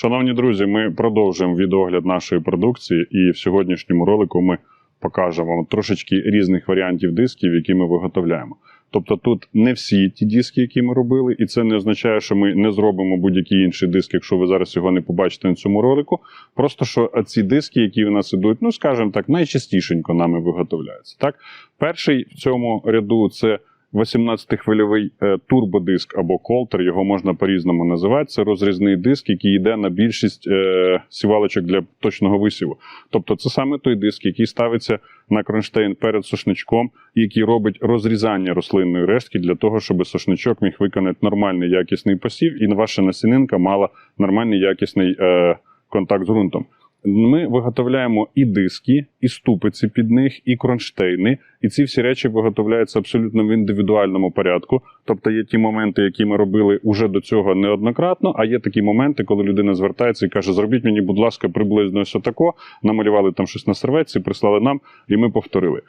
Шановні друзі, ми продовжуємо відогляд нашої продукції, і в сьогоднішньому ролику ми покажемо вам трошечки різних варіантів дисків, які ми виготовляємо. Тобто тут не всі ті диски, які ми робили, і це не означає, що ми не зробимо будь-який інший диск, якщо ви зараз його не побачите на цьому ролику. Просто що ці диски, які у нас ідуть, ну скажімо так, найчастішенько нами виготовляються. Так, перший в цьому ряду це 18-хвильовий е, турбодиск або колтер, його можна по-різному називати. Це розрізний диск, який йде на більшість е, сівалочок для точного висіву. Тобто, це саме той диск, який ставиться на кронштейн перед сошничком, і який робить розрізання рослинної рештки для того, щоб сошничок міг виконати нормальний якісний посів, і ваша насінинка мала нормальний якісний е, контакт з ґрунтом. Ми виготовляємо і диски, і ступиці під них, і кронштейни. І ці всі речі виготовляються абсолютно в індивідуальному порядку. Тобто є ті моменти, які ми робили уже до цього неоднократно. А є такі моменти, коли людина звертається і каже: Зробіть мені, будь ласка, приблизно ось отако. Намалювали там щось на серветці, прислали нам, і ми повторили.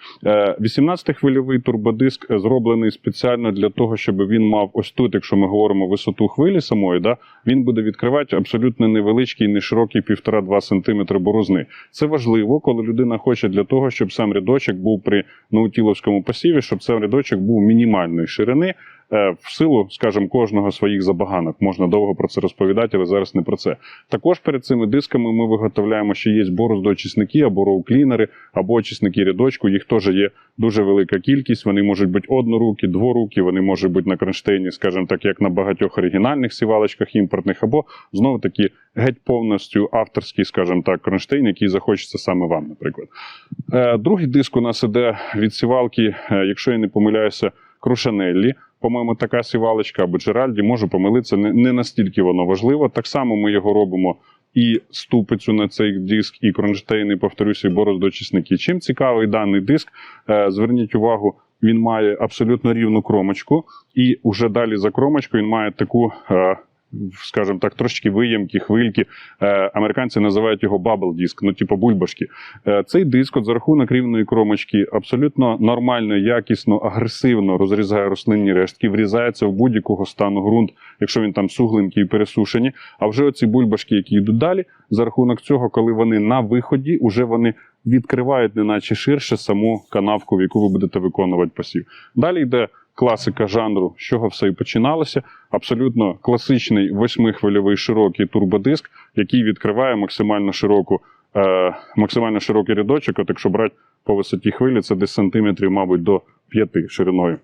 18-хвильовий турбодиск зроблений спеціально для того, щоб він мав ось тут, якщо ми говоримо висоту хвилі самої, да, він буде відкривати абсолютно невеличкий, не широкий 1,5-2 см борозни. Це важливо, коли людина хоче для того, щоб сам рядочок був при наутіловському посіві, щоб цей рядочок був мінімальної ширини. Е, В силу, скажімо, кожного своїх забаганок можна довго про це розповідати, але зараз не про це. Також перед цими дисками ми виготовляємо, що є бороздоочисники або роуклінери, або очисники рядочку. Їх теж є дуже велика кількість. Вони можуть бути однорукі, дворукі, вони можуть бути на кронштейні, скажімо так, як на багатьох оригінальних сівалочках імпортних, або знову таки геть повністю авторський, скажімо так, кронштейн, який захочеться саме вам, наприклад. Е, Другий диск у нас іде від сівалки, е, якщо я не помиляюся, Крушанеллі. По-моєму, така сівалочка або Джеральді, можу помилитися, не, настільки воно важливо. Так само ми його робимо і ступицю на цей диск, і кронштейни, повторюся, і бороздочисники. Чим цікавий даний диск, е, зверніть увагу, він має абсолютно рівну кромочку, і вже далі за кромочкою він має таку. Скажімо так, трошки виємкі, хвильки. Е, американці називають його бабл диск, ну типу бульбашки. Е, цей диск от за рахунок рівної кромочки абсолютно нормально, якісно, агресивно розрізає рослинні рештки, врізається в будь-якого стану ґрунт, якщо він там сугленький і пересушені. А вже оці бульбашки, які йдуть далі, за рахунок цього, коли вони на виході, уже вони відкривають неначе ширше саму канавку, в яку ви будете виконувати посів. Далі йде класика жанру, з чого все і починалося. Абсолютно класичний восьмихвильовий широкий турбодиск, який відкриває максимально широку, е, максимально широкий рядочок. От якщо брати по висоті хвилі, це десь сантиметрів, мабуть, до 5 шириною.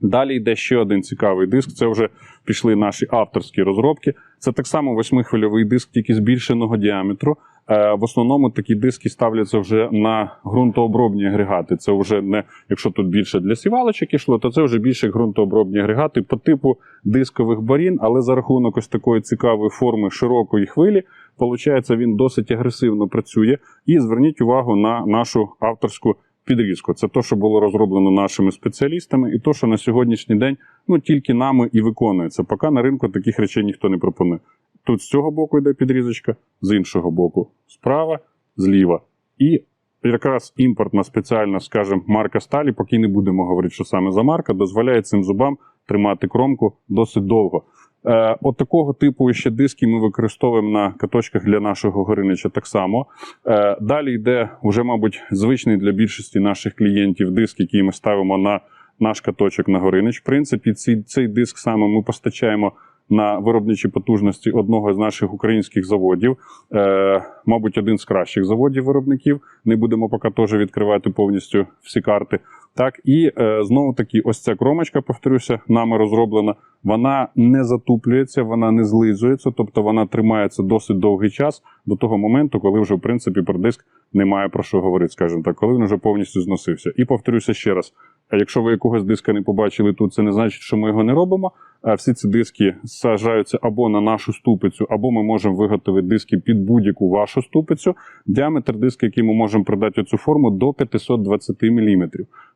Далі йде ще один цікавий диск. Це вже пішли наші авторські розробки. Це так само восьмихвильовий диск, тільки збільшеного діаметру. Е, В основному такі диски ставляться вже на ґрунтообробні агрегати. Це вже не якщо тут більше для сівалочок ішло, то це вже більше ґрунтообробні агрегати по типу дискових барін, але за рахунок ось такої цікавої форми широкої хвилі, виходить, він досить агресивно працює. І зверніть увагу на нашу авторську підрізку. Це те, що було розроблено нашими спеціалістами, і то, що на сьогоднішній день ну тільки нами і виконується. Поки на ринку таких речей ніхто не пропонує. Тут з цього боку йде підрізочка, з іншого боку справа, зліва. І якраз імпортна спеціальна, скажімо, марка сталі, поки не будемо говорити, що саме за марка, дозволяє цим зубам тримати кромку досить довго. Е, от такого типу ще диски ми використовуємо на каточках для нашого горинича так само. Е, далі йде вже, мабуть, звичний для більшості наших клієнтів диск, який ми ставимо на наш каточок на горинич. В принципі, цей, цей диск саме ми постачаємо на виробничі потужності одного з наших українських заводів. Е, мабуть, один з кращих заводів виробників. Не будемо поки теж відкривати повністю всі карти. Так, і е, знову таки, ось ця кромочка, повторюся, нами розроблена. Вона не затуплюється, вона не злизується, тобто вона тримається досить довгий час до того моменту, коли вже в принципі про диск немає про що говорити, скажімо так, коли він вже повністю зносився. І повторюся ще раз: якщо ви якогось диска не побачили тут, це не значить, що ми його не робимо. А всі ці диски саджаються або на нашу ступицю, або ми можемо виготовити диски під будь-яку вашу ступицю. Діаметр диска, який ми можемо придати цю форму, до 520 мм.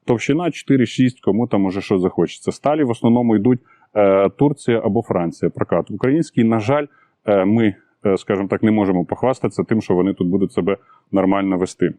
Товщина 4-6, кому там може що захочеться. Сталі в основному йдуть е, Турція або Франція. Прокат в українській, на жаль, е, ми, е, скажімо так, не можемо похвастатися тим, що вони тут будуть себе нормально вести.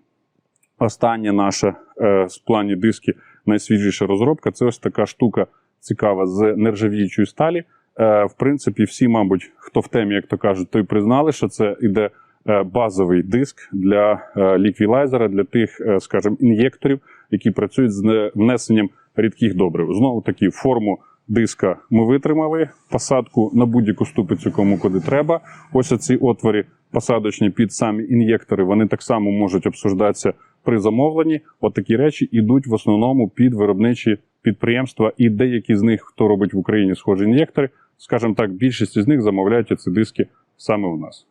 Остання наша е, з плані диски найсвіжіша розробка це ось така штука цікава з нержавіючої сталі. е, в принципі, всі, мабуть, хто в темі, як то кажуть, той признали, що це іде е, базовий диск для е, ліквілайзера, для тих, скажімо, ін'єкторів, які працюють з внесенням рідких добрив. Знову таки, форму диска ми витримали, посадку на будь-яку ступицю, кому куди треба. Ось ці отвори посадочні під самі ін'єктори, вони так само можуть обсуждатися при замовленні. От такі речі йдуть в основному під виробничі підприємства, і деякі з них, хто робить в Україні схожі ін'єктори, скажімо так, більшість з них замовляють ці диски саме у нас.